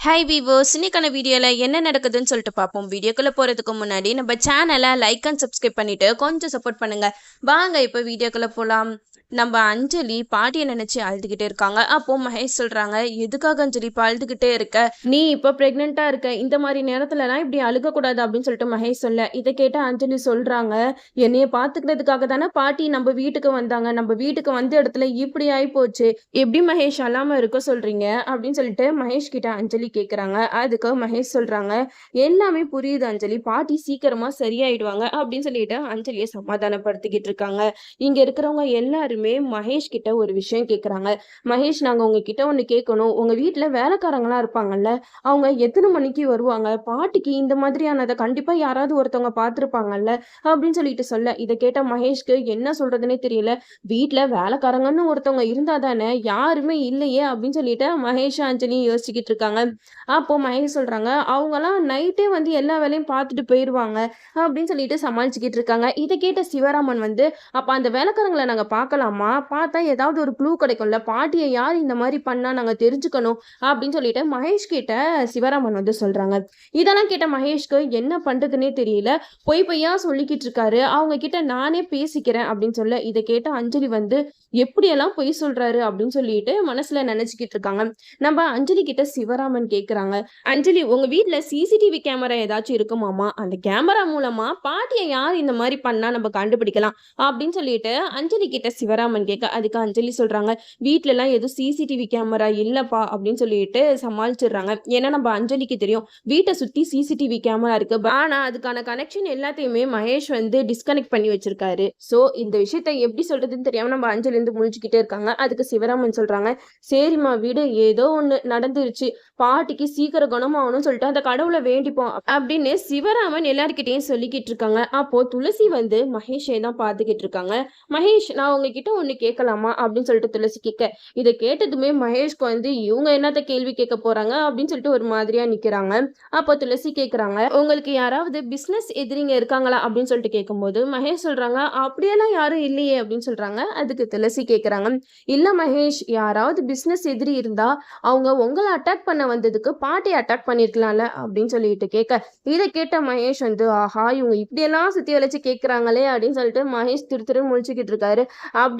Hi viewers இன்னைக்கான வீடியோவில் என்ன நடக்குதுன்னு சொல்லிட்டு பார்ப்போம். வீடியோக்குள்ளே போகிறதுக்கு முன்னாடி நம்ம சேனலை லைக் அண்ட் சப்ஸ்கிரைப் பண்ணிட்டு கொஞ்சம் சப்போர்ட் பண்ணுங்கள் வாங்க இப்போ வீடியோக்குள்ளே போகலாம் நம்ம அஞ்சலி பாட்டியை நினச்சி அழுதுகிட்டே இருக்காங்க. அப்போ மகேஷ் சொல்கிறாங்க எதுக்காக அஞ்சலி இப்போ அழுதுகிட்டே இருக்க? நீ இப்போ ப்ரெக்னெண்ட்டாக இருக்க. இந்த மாதிரி நேரத்துலலாம் இப்படி அழுகக்கூடாது அப்படின்னு சொல்லிட்டு மகேஷ் சொல்ல. இதை கேட்ட அஞ்சலி சொல்கிறாங்க என்னைய பாத்துக்கிறதுக்காக தானே பாட்டி நம்ம வீட்டுக்கு வந்தாங்க. நம்ம வீட்டுக்கு வந்த இடத்துல இப்படி ஆயிப்போச்சு. எப்படி மகேஷ் அழாம இருக்க சொல்றீங்க? அப்படின்னு சொல்லிட்டு மகேஷ் கிட்ட அஞ்சலி கேக்குறாங்க. அதுக்கு மகேஷ் சொல்றாங்க எல்லாமே புரியுது அஞ்சலி. பாட்டி சீக்கிரமா சரியாயிடுவாங்க அப்படின்னு சொல்லிட்டு அஞ்சலியை சமாதானப்படுத்திக்கிட்டு இருக்காங்க. இங்க இருக்கிறவங்க எல்லாருமே மகேஷ் கிட்ட ஒரு விஷயம் கேட்குறாங்க மகேஷ் நாங்கள் உங்ககிட்ட ஒன்று கேட்கணும் உங்கள் வீட்டில் வேலைக்காரங்களாம் இருப்பாங்கல்ல அவங்க எத்தனை மணிக்கு வருவாங்க? பாட்டிக்கு இந்த மாதிரியானதை கண்டிப்பாக யாராவது ஒருத்தவங்க பார்த்துருப்பாங்கல்ல அப்படின்னு சொல்லிட்டு சொல்ல. இதை கேட்ட மகேஷ்க்கு என்ன சொல்கிறதுனே தெரியல. வீட்டில் வேலைக்காரங்கன்னு ஒருத்தவங்க இருந்தால் தானே யாருமே இல்லையே அப்படின்னு சொல்லிட்டு மகேஷ் அஞ்சலியும் யோசிச்சுக்கிட்டு இருக்காங்க. அப்போ மகேஷ் சொல்கிறாங்க அவங்களாம் நைட்டே வந்து எல்லா வேலையும் பார்த்துட்டு போயிடுவாங்க அப்படின்னு சொல்லிட்டு சமாளிச்சுக்கிட்டு இருக்காங்க. இதை கேட்ட சிவராமன் வந்து அப்போ அந்த வேலைக்காரங்களை நாங்கள் பார்க்கலாம். பார்த்தா ஏதாவது ஒரு க்ளூ கிடைக்கும்ல பாட்டியை யார் இந்த மாதிரி பண்ணா நாங்க தெரிஞ்சுக்கணும் அப்படின்னு சொல்லிட்டு மகேஷ் கிட்ட சிவராமன் வந்து சொல்றாங்க. இதெல்லாம் கேட்ட மகேஷ்க்கு என்ன பண்ணுறதுனே தெரியல. பொய் பொய்யா சொல்லிக்கிட்டு இருக்காரு. அவங்க கிட்ட நானே பேசிக்கிறேன் அப்படின்னு சொல்ல இதை கேட்ட அஞ்சலி வந்து எப்படியெல்லாம் பொய் சொல்றாரு? அப்படின்னு சொல்லிட்டு மனசுல நினச்சிக்கிட்டு இருக்காங்க. நம்ம அஞ்சலி கிட்ட சிவராமன் கேக்குறாங்க அஞ்சலி உங்க வீட்டில் சிசிடிவி கேமரா ஏதாச்சும் இருக்குமாமா அந்த கேமரா மூலமா பாட்டியை யார் இந்த மாதிரி பண்ணா நம்ம கண்டுபிடிக்கலாம்? அப்படின்னு சொல்லிட்டு அஞ்சலி கிட்ட சிவராமன் கேட்க அதுக்கு அஞ்சலி சொல்றாங்க வீட்ல எல்லாம் எதுவும் சிசிடிவி கேமரா இல்லப்பா அப்படின்னு சொல்லிட்டு சமாளிச்சிடுறாங்க. ஏன்னா நம்ம அஞ்சலிக்கு தெரியும் வீட்டை சுத்தி சிசிடிவி கேமரா இருக்கு. ஆனா அதுக்கான கனெக்ஷன் எல்லாத்தையுமே மகேஷ் வந்து டிஸ்கனெக்ட் பண்ணி வச்சிருக்காரு. சோ இந்த விஷயத்த எப்படி சொல்றதுன்னு தெரியாம நம்ம அஞ்சலி இருந்து முழிச்சுக்கிட்டே இருக்காங்க. அதுக்கு சிவராமன் சொல்றாங்க சரிம்மா வீடு ஏதோ ஒண்ணு நடந்துருச்சு. பாட்டிக்கு சீக்கிரம் குணமாகணும்னு சொல்லிட்டு அந்த கடவுளை வேண்டிப்போம் அப்படின்னு சிவராமன் எல்லார்கிட்டயும் சொல்லிக்கிட்டு இருக்காங்க. அப்போ துளசி வந்து மகேஷை தான் பார்த்துக்கிட்டு இருக்காங்க. மகேஷ் நான் உங்ககிட்ட ஒண்ணு கேட்கலாமா அப்படின்னு சொல்லிட்டு துளசி கேட்க இதை கேட்டதுமே மகேஷ்க்கு வந்து இவங்க என்னத்த கேள்வி கேட்க போறாங்க அப்படின்னு சொல்லிட்டு ஒரு மாதிரியா நிக்கிறாங்க. அப்போ துளசி கேட்குறாங்க உங்களுக்கு யாராவது பிஸ்னஸ் எதிரிங்க இருக்காங்களா? அப்படின்னு சொல்லிட்டு கேட்கும்போது மகேஷ் சொல்றாங்க அப்படியெல்லாம் யாரும் இல்லையே அப்படின்னு சொல்றாங்க. அதுக்கு துளசி கேட்குறாங்க இல்ல மகேஷ் யாராவது பிஸ்னஸ் எதிரி இருந்தா அவங்க உங்களை அட்டாக் பண்ண வந்ததுக்கு பாட்டி அட்டாக் பண்ணிருக்கலாம்ல அப்படின்னு சொல்லிட்டு கேட்க இதை கேட்ட மகேஷ் வந்து ஆஹா இவங்க இப்படியெல்லாம் சுத்தி வளைச்சு கேட்குறாங்களே அப்படின்னு சொல்லிட்டு மகேஷ் திரு திரு முழிச்சுக்கிட்டு இருக்காரு.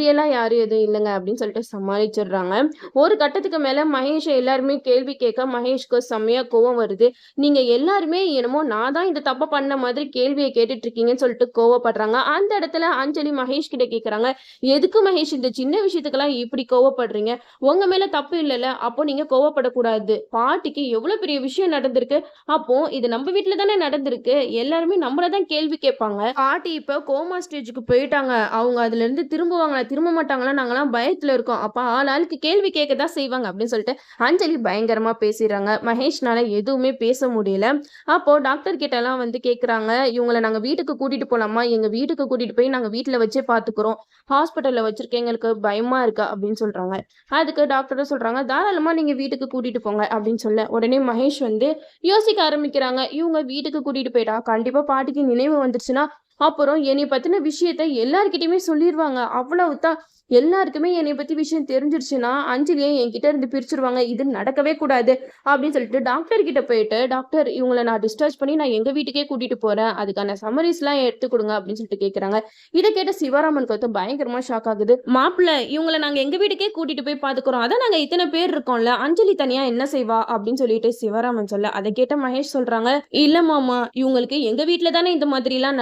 அப்படியெல்லாம் யாரும் எதுவும் இல்லைங்க அப்படின்னு சொல்லிட்டு சமாளிச்சிடுறாங்க. ஒரு கட்டத்துக்கு மேல மகேஷை எல்லாருமே கேள்வி கேட்க மகேஷ்க்கு செம்மையா கோவம் வருது. நீங்க எல்லாருமே என்னமோ நான் தான் இந்த தப்பை பண்ண மாதிரி கேள்வியை கேட்டுட்டு இருக்கீங்கன்னு சொல்லிட்டு கோவப்படுறாங்க. அந்த இடத்துல அஞ்சலி மகேஷ் கிட்ட கேக்குறாங்க எதுக்கு மகேஷ் இந்த சின்ன விஷயத்துக்கெல்லாம் இப்படி கோவப்படுறீங்க? உங்க மேல தப்பு இல்லைல்ல. அப்போ நீங்க கோவப்படக்கூடாது. பாட்டிக்கு எவ்வளவு பெரிய விஷயம் நடந்திருக்கு. அப்போ இது நம்ம வீட்டுல தானே நடந்திருக்கு. எல்லாருமே நம்மள தான் கேள்வி கேட்பாங்க. பாட்டி இப்ப கோமா ஸ்டேஜுக்கு போயிட்டாங்க. அவங்க அதுல இருந்து திரும்புவாங்களா திரும்ப மாட்டாங்களா? நாங்களாம் பயத்துல இருக்கோம். அப்ப ஆள் ஆளுக்கு கேள்வி கேட்க தான் செய்வாங்க அப்படின்னு சொல்லிட்டு அஞ்சலி பயங்கரமா பேசிடுறாங்க. மகேஷ்னால எதுவுமே பேச முடியல. அப்போ டாக்டர் கிட்ட எல்லாம் வந்து கேக்குறாங்க இவங்களை நாங்க வீட்டுக்கு கூட்டிட்டு போலாமா? எங்க வீட்டுக்கு கூட்டிட்டு போய் நாங்க வீட்டுல வச்சே பாத்துக்கிறோம். ஹாஸ்பிட்டல்ல வச்சிருக்க எங்களுக்கு பயமா இருக்கா? அப்படின்னு சொல்றாங்க. அதுக்கு டாக்டரும் சொல்றாங்க தாராளமா நீங்க வீட்டுக்கு கூட்டிட்டு போங்க அப்படின்னு சொல்ல. உடனே மகேஷ் வந்து யோசிக்க ஆரம்பிக்கிறாங்க. இவங்க வீட்டுக்கு கூட்டிட்டு போயிட்டா? கண்டிப்பா பாட்டிக்கு நினைவு வந்துருச்சுன்னா அப்புறம் என்னை பற்றின விஷயத்த எல்லாருக்கிட்டையுமே சொல்லிடுவாங்க அவ்வளவுதான். எல்லாருக்குமே என்னை பத்தி விஷயம் தெரிஞ்சிருச்சுன்னா அஞ்சலியை என்கிட்ட இருந்து பிரிச்சிருவாங்க. இது நடக்கவே கூடாது அப்படின்னு சொல்லிட்டு டாக்டர் கிட்ட போயிட்டு டாக்டர் இவங்களை நான் டிஸ்சார்ஜ் பண்ணி நான் எங்க வீட்டுக்கே கூட்டிட்டு போறேன். அதுக்கான சமரிஸ் எல்லாம் எடுத்து கொடுங்க. அப்படின்னு சொல்லிட்டு கேக்குறாங்க. இதை கேட்ட சிவராமனுக்கு வந்து பயங்கரமா ஷாக் ஆகுது. மாப்பிள்ள இவங்களை நாங்க எங்க வீட்டுக்கே கூட்டிட்டு போய் பாத்துக்கிறோம். அதான் நாங்க இத்தனை பேர் இருக்கோம்ல. அஞ்சலி தனியா என்ன செய்வா? அப்படின்னு சொல்லிட்டு சிவராமன் சொல்ல அதை கேட்ட மகேஷ் சொல்றாங்க இல்ல மாமா இவங்களுக்கு எங்க வீட்டுல தானே இந்த மாதிரி எல்லாம்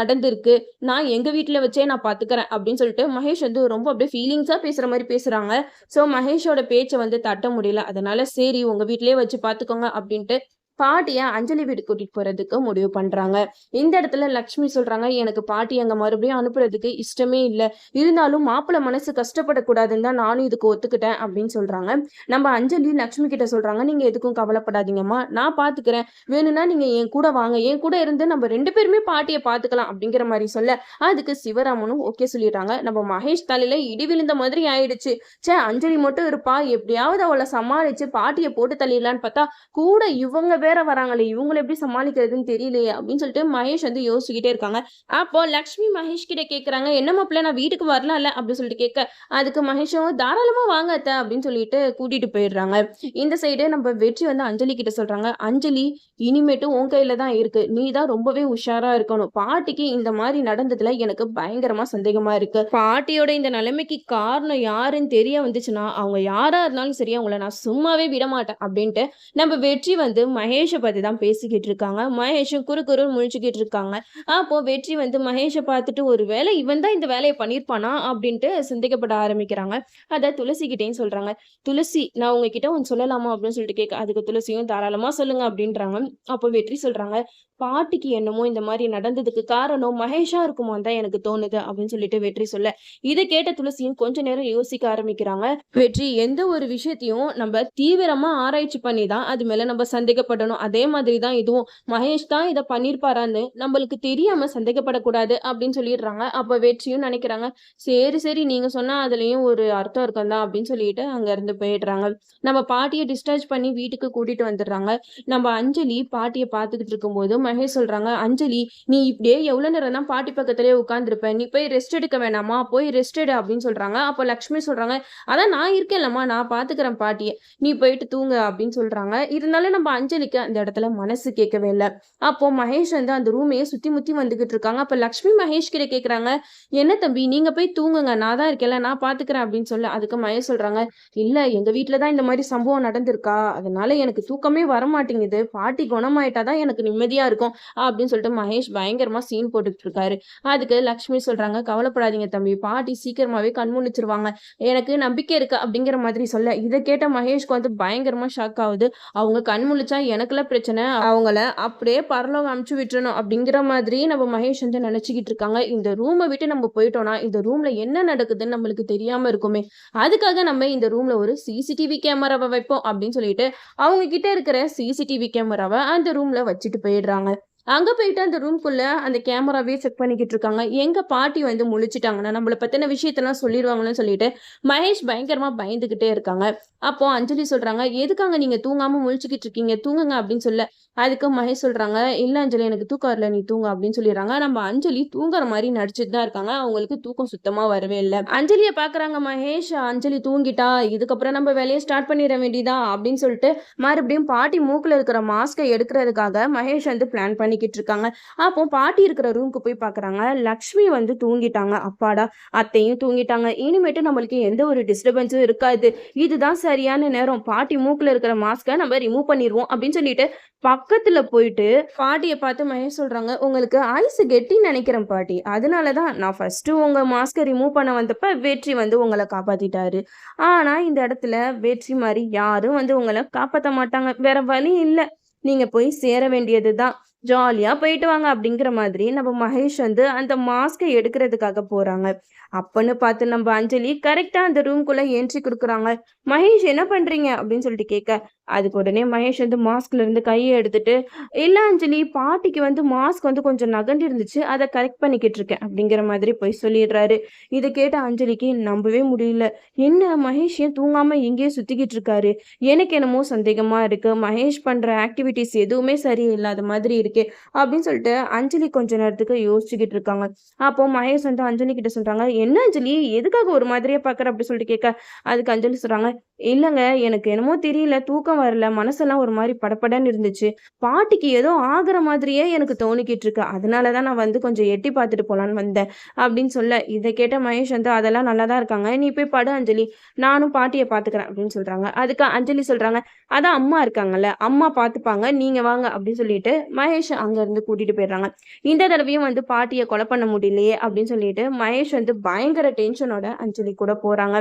இருக்கு. நான் எங்க வீட்டுல வச்சே நான் பாத்துக்கிறேன் அப்படின்னு சொல்லிட்டு மகேஷ் வந்து ரொம்ப அப்படியே ஃபீலிங்ஸா பேசுற மாதிரி பேசுறாங்க. சோ மகேஷோட பேச்சை வந்து தட்ட முடியல. அதனால சரி உங்க வீட்லயே வச்சு பாத்துக்கோங்க அப்படின்ட்டு பாட்டியை அஞ்சலி வீடு கூட்டிட்டு போறதுக்கு முடிவு பண்றாங்க. இந்த இடத்துல லக்ஷ்மி சொல்றாங்க எனக்கு பாட்டி அங்க மறுபடியும் அனுப்புறதுக்கு இஷ்டமே இல்லை. இருந்தாலும் மாப்பிள்ள மனசு கஷ்டப்படக்கூடாதுன்னு தான் நானும் இதுக்கு ஒத்துக்கிட்டேன் அப்படின்னு சொல்றாங்க. நம்ம அஞ்சலி லக்ஷ்மி கிட்ட சொல்றாங்க நீங்க எதுக்கும் கவலைப்படாதீங்கம்மா. நான் பாத்துக்கிறேன். வேணும்னா நீங்க என் கூட வாங்க. என் கூட இருந்து நம்ம ரெண்டு பேருமே பாட்டியை பாத்துக்கலாம் அப்படிங்கிற மாதிரி சொல்ல அதுக்கு சிவராமனும் ஓகே சொல்லிடுறாங்க. நம்ம மகேஷ் தலையில இடி விழுந்த மாதிரி ஆயிடுச்சு. சே அஞ்சலி மட்டும் இருப்பா. எப்படியாவது அவளை சமாளிச்சு பாட்டியை போட்டு தள்ளிடலான்னு பார்த்தா கூட இவங்க வேற வராங்களே இவங்களை எப்படி சமாளிக்கிறதுன்னு தெரியலையே அப்படின்னு சொல்லிட்டு மகேஷ் வந்து யோசிச்சுக்கிட்டே இருக்காங்க. அப்போ லக்ஷ்மி மகேஷ் கிட்ட கேட்குறாங்க என்ன மாப்பிள்ள நான் வீட்டுக்கு வரலாம்ல அப்படின்னு சொல்லிட்டு கேட்க அதுக்கு மகேஷும் தாராளமா வாங்க அத்தை அப்படின்னு சொல்லிட்டு கூட்டிட்டு போயிடுறாங்க. இந்த சைடு நம்ம வெற்றி வந்து அஞ்சலி கிட்ட சொல்றாங்க அஞ்சலி இனிமேட்டு உன் கையில தான் இருக்கு. நீ தான் ரொம்பவே உஷாரா இருக்கணும். பாட்டிக்கு இந்த மாதிரி நடந்ததுல எனக்கு பயங்கரமா சந்தேகமா இருக்கு. பாட்டியோட இந்த நிலைமைக்கு காரணம் யாருன்னு தெரிய வந்துச்சுன்னா அவங்க யாரா இருந்தாலும் சரி அவங்கள நான் சும்மாவே விட மாட்டேன் அப்படின்ட்டு நம்ம வெற்றி வந்து மகேஷ் பத்தி தான் பேசிக்கிட்டு இருக்காங்க மகேஷும் குறு குறு முழிச்சுக்கிட்டு இருக்காங்க அப்போ வெற்றி வந்து மகேஷை பார்த்துட்டு ஒரு வேலை இவன் தான் இந்த வேலையை பண்ணியிருப்பானா அப்படின்ட்டு சிந்திக்கப்பட ஆரம்பிக்கிறாங்க. அதை துளசிக்கிட்டேயும் சொல்றாங்க. துளசி நான் உங்ககிட்ட ஒன்று சொல்லலாமா அப்படின்னு சொல்லிட்டு கேட்க அதுக்கு துளசியும் தாராளமா சொல்லுங்க அப்படின்றாங்க. அப்போ வெற்றி சொல்றாங்க. பாட்டிக்கு என்னமோ இந்த மாதிரி நடந்ததுக்கு காரணம் மகேஷா இருக்குமோ தான் எனக்கு தோணுது அப்படின்னு சொல்லிட்டு வெற்றி சொல்ல. இதை கேட்ட துளசியும் கொஞ்ச நேரம் யோசிக்க ஆரம்பிக்கிறாங்க. வெற்றி எந்த ஒரு விஷயத்தையும் நம்ம தீவிரமா ஆராய்ச்சி பண்ணி தான் அது மேல நம்ம சந்தேகப்படணும். அதே மாதிரி தான் இதுவும். மகேஷ் தான் இதை பண்ணிருப்பாரான்னு நம்மளுக்கு தெரியாம சந்தேகப்படக்கூடாது அப்படின்னு சொல்லிடுறாங்க. அப்ப வெற்றியும் நினைக்கிறாங்க சரி சரி நீங்க சொன்னா அதுலயும் ஒரு அர்த்தம் இருக்கும் தான் அப்படின்னு சொல்லிட்டு அங்க இருந்து போயிடுறாங்க. நம்ம பாட்டியை டிஸ்சார்ஜ் பண்ணி வீட்டுக்கு கூட்டிட்டு வந்துடுறாங்க. நம்ம அஞ்சலி பாட்டியை பார்த்துக்கிட்டு இருக்கும்போது மகேஷ் சொல்றாங்க. அஞ்சலி நீ இப்படியே எவ்வளவு நேரம் தான் பாட்டி பக்கத்துலேயே உட்காந்துருப்ப நீ போய் ரெஸ்ட் எடுக்க வேணாமா? போய் ரெஸ்ட் எடு அப்படின்னு சொல்றாங்க. அப்போ லக்ஷ்மி சொல்றாங்க அதான் நான் இருக்கேன்லம்மா நான் பாத்துக்கிறேன் பாட்டியை நீ போயிட்டு தூங்க அப்படின்னு சொல்றாங்க. இருந்தாலும் நம்ம அஞ்சலிக்கு அந்த இடத்துல மனசு கேட்கவே இல்லை. அப்போ மகேஷ் வந்து அந்த ரூமையே சுத்தி முத்தி வந்துகிட்டு இருக்காங்க. அப்ப லக்ஷ்மி மகேஷ் கிட்ட கேக்குறாங்க என்ன தம்பி நீங்க போய் தூங்குங்க. நான் தான் இருக்கேன்ல நான் பாத்துக்கிறேன் அப்படின்னு சொல்ல அதுக்கு மகேஷ் சொல்றாங்க இல்ல எங்க வீட்டுல தான் இந்த மாதிரி சம்பவம் நடந்திருக்கா. அதனால எனக்கு தூக்கமே வர மாட்டேங்குது பாட்டி குணமாயிட்டாதான் எனக்கு நிம்மதியா இருக்கும். அப்படின்னு சொல்லிட்டு மகேஷ் பயங்கரமா சீன் போட்டுக்கிட்டு இருக்காரு. அதுக்கு லக்ஷ்மி சொல்றாங்க கவலைப்படாதீங்க தம்பி. பாட்டி சீக்கிரமாவே கண் முழிச்சிருவாங்க. எனக்கு நம்பிக்கை இருக்கு அப்படிங்கிற மாதிரி சொல்ல. இதை கேட்ட மகேஷ்க்கு வந்து பயங்கரமா ஷாக் ஆகுது. அவங்க கண் முழிச்சா எனக்குள்ள பிரச்சனை. அவங்கள அப்படியே பரலோகம் அமுச்சு விட்டுறணும் அப்படிங்கிற மாதிரி நம்ம மகேஷ் வந்து நினைச்சுக்கிட்டு இருக்காங்க. இந்த ரூமை விட்டு நம்ம போயிட்டோம்னா இந்த ரூம்ல என்ன நடக்குதுன்னு நம்மளுக்கு தெரியாம இருக்குமே. அதுக்காக நம்ம இந்த ரூம்ல ஒரு சிசிடிவி கேமராவை வைப்போம் அப்படின்னு சொல்லிட்டு அவங்க கிட்ட இருக்கிற சிசிடிவி கேமராவை அந்த ரூம்ல வச்சுட்டு போயிடுறாங்க. அங்க போயிட்டு அந்த ரூம்குள்ள அந்த கேமராவே செக் பண்ணிக்கிட்டு இருக்காங்க. எங்க பாட்டி வந்து முழிச்சிட்டாங்கன்னா நம்மள பத்தின விஷயத்தெல்லாம் சொல்லிடுவாங்கன்னு சொல்லிட்டு மகேஷ் பயங்கரமா பயந்துகிட்டே இருக்காங்க. அப்போ அஞ்சலி சொல்றாங்க எதுக்காங்க நீங்க தூங்காம முழிச்சுக்கிட்டு இருக்கீங்க? தூங்குங்க அப்படின்னு சொல்ல அதுக்கு மகேஷ் சொல்கிறாங்க இல்லை அஞ்சலி எனக்கு தூக்கம் வரல நீ தூங்க அப்படின்னு சொல்லிடுறாங்க. நம்ம அஞ்சலி தூங்குற மாதிரி நடிச்சுட்டு தான் இருக்காங்க. அவங்களுக்கு தூக்கம் சுத்தமாக வரவே இல்லை. அஞ்சலியை பார்க்குறாங்க மகேஷ். அஞ்சலி தூங்கிட்டா இதுக்கப்புறம் நம்ம வேலையை ஸ்டார்ட் பண்ணிட வேண்டியதா? அப்படின்னு சொல்லிட்டு மறுபடியும் பாட்டி மூக்கில் இருக்கிற மாஸ்கை எடுக்கிறதுக்காக மகேஷ் வந்து பிளான் பண்ணிக்கிட்டு இருக்காங்க. அப்போ பாட்டி இருக்கிற ரூமுக்கு போய் பார்க்குறாங்க லக்ஷ்மி வந்து தூங்கிட்டாங்க. அப்பாடா அத்தையும் தூங்கிட்டாங்க. இனிமேட்டு நம்மளுக்கு எந்த ஒரு டிஸ்டர்பன்ஸும் இருக்காது. இதுதான் சரியான நேரம். பாட்டி மூக்கில் இருக்கிற மாஸ்கை நம்ம ரிமூவ் பண்ணிடுவோம் அப்படின்னு சொல்லிட்டு பக்கத்துல போயிட்டு பாட்டியை பார்த்து மகேஷ் சொல்றாங்க உங்களுக்கு ஐஸ் கெட்டி நினைக்கிறேன் பாட்டி. அதனால தான் நான் ஃபர்ஸ்ட் உங்க மாஸ்கை ரிமூவ் பண்ண வந்தப்ப வெற்றி வந்து உங்களை காப்பாத்திட்டாரு. ஆனா இந்த இடத்துல வெற்றி மாதிரி யாரும் வந்து உங்களை காப்பாத்த மாட்டாங்க. வேற வழி இல்லை. நீங்க போய் சேர வேண்டியதுதான். ஜாலியாக போயிட்டு வாங்க அப்படிங்கிற மாதிரி நம்ம மகேஷ் வந்து அந்த மாஸ்கை எடுக்கிறதுக்காக போகிறாங்க அப்பன்னு பார்த்து நம்ம அஞ்சலி கரெக்டாக அந்த ரூம்குள்ளே என்ட்ரி கொடுக்குறாங்க. மகேஷ் என்ன பண்ணுறீங்க அப்படின்னு சொல்லிட்டு கேட்க அதுக்கு உடனே மகேஷ் வந்து மாஸ்க்ல இருந்து கையை எடுத்துட்டு இல்லை அஞ்சலி பாட்டிக்கு வந்து மாஸ்க் வந்து கொஞ்சம் நகண்டு இருந்துச்சு அதை கரெக்ட் பண்ணிக்கிட்டு இருக்கேன் அப்படிங்கிற மாதிரி போய் சொல்லிடுறாரு. இதை கேட்ட அஞ்சலிக்கு நம்பவே முடியல. என்ன மகேஷ் ஏன் தூங்காம சுற்றிக்கிட்டு சுத்திக்கிட்டு இருக்காரு? எனக்கு என்னமோ சந்தேகமா இருக்கு. மகேஷ் பண்ற ஆக்டிவிட்டிஸ் எதுவுமே சரியில்லாத மாதிரி இருக்கு. அப்படின்னு சொல்லிட்டு அஞ்சலி கொஞ்ச நேரத்துக்கு யோசிச்சுக்கிட்டு இருக்காங்க. அப்போ மகேஷ் வந்து அஞ்சலி கிட்ட சொல்றாங்க என்ன அஞ்சலி? எதுக்காக ஒரு மாதிரியே பாக்குற? அப்படி சொல்லிட்டு கேட்க அதுக்கு அஞ்சலி சொல்றாங்க இல்லைங்க எனக்கு என்னமோ தெரியல தூக்கம் வரல மனசெல்லாம் ஒரு மாதிரி படப்படன்னு இருந்துச்சு. பாட்டிக்கு ஏதோ ஆகுற மாதிரியே எனக்கு தோணிக்கிட்டு இருக்கு. அதனால தான் நான் வந்து கொஞ்சம் எட்டி பார்த்துட்டு போலான்னு வந்தேன் அப்படின்னு சொல்ல. இதை கேட்ட மகேஷ் வந்து அதெல்லாம் நல்லா தான் இருக்காங்க. நீ போய் படு அஞ்சலி. நானும் பாட்டியை பார்த்துக்கிறேன் அப்படின்னு சொல்றாங்க. அதுக்கு அஞ்சலி சொல்றாங்க அதான் அம்மா இருக்காங்கல்ல அம்மா பார்த்துப்பாங்க. நீங்க வாங்க அப்படின்னு சொல்லிட்டு மகேஷ் அங்க இருந்து கூட்டிட்டு போயிடுறாங்க. இந்த தடவையும் வந்து பாட்டியை கொலை பண்ண முடியலையே அப்படின்னு சொல்லிட்டு மகேஷ் வந்து பயங்கர டென்ஷனோட அஞ்சலி கூட போறாங்க.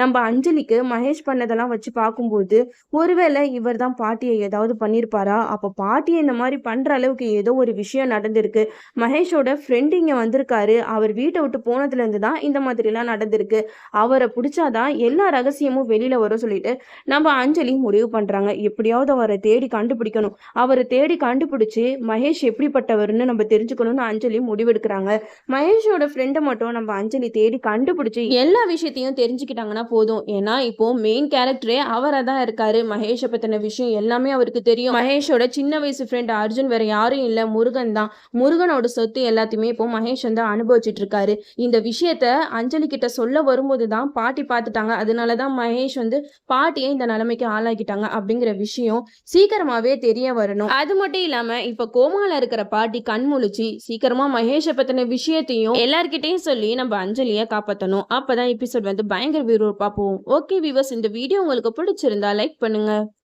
நம்ம அஞ்சலிக்கு மகேஷ் பண்ணதெல்லாம் வச்சு பார்க்கும்போது ஒருவேளை இவர் தான் பாட்டியை ஏதாவது பண்ணியிருப்பாரா அப்போ பாட்டியை இந்த மாதிரி பண்ணுற அளவுக்கு ஏதோ ஒரு விஷயம் நடந்திருக்கு. மகேஷோட ஃப்ரெண்டு இங்கே வந்திருக்காரு. அவர் வீட்டை விட்டு போனதுலேருந்து தான் இந்த மாதிரிலாம் நடந்திருக்கு. அவரை பிடிச்சாதான் எல்லா ரகசியமும் வெளியில் வரும் சொல்லிட்டு நம்ம அஞ்சலி முடிவு பண்ணுறாங்க எப்படியாவது அவரை தேடி கண்டுபிடிக்கணும். அவரை தேடி கண்டுபிடிச்சி மகேஷ் எப்படிப்பட்டவர்னு நம்ம தெரிஞ்சுக்கணும்னு அஞ்சலி முடிவெடுக்கிறாங்க. மகேஷோட ஃப்ரெண்டை மட்டும் நம்ம அஞ்சலி தேடி கண்டுபிடிச்சி எல்லா விஷயத்தையும் தெரிஞ்சுக்கிட்டாங்கன்னா போதும். ஏன்னா இப்போ மெயின் கேரக்டரே அவராக தான் இருக்காரு. மகேஷை பற்றின விஷயம் எல்லாமே அவருக்கு தெரியும். மகேஷோட சின்ன வயசு ஃப்ரெண்ட் அர்ஜுன் வேற யாரும் இல்லை. முருகன் தான். முருகனோட சொத்து எல்லாத்தையுமே இப்போ மகேஷ் வந்து அனுபவிச்சுட்டு இருக்காரு. இந்த விஷயத்த அஞ்சலி கிட்ட சொல்ல வரும்போது தான் பாட்டி பார்த்துட்டாங்க அதனால தான் மகேஷ் வந்து பாட்டியை இந்த நிலைமைக்கு ஆளாக்கிட்டாங்க அப்படிங்கிற விஷயம் சீக்கிரமாவே தெரிய வரணும். அது மட்டும் இல்லாம இப்ப கோமால இருக்கிற பாட்டி கண் முழிச்சு சீக்கிரமா மகேஷை பத்தின விஷயத்தையும் எல்லார்கிட்டையும் சொல்லி நம்ம அஞ்சலியை காப்பாற்றணும் அப்பதான் எபிசோட் வந்து பயங்கர விறுவிறுப்பா போவோம் ஓகே விவர்ஸ் இந்த வீடியோ உங்களுக்கு பிடிச்சிருந்தா லைக் பண்ணுங்க.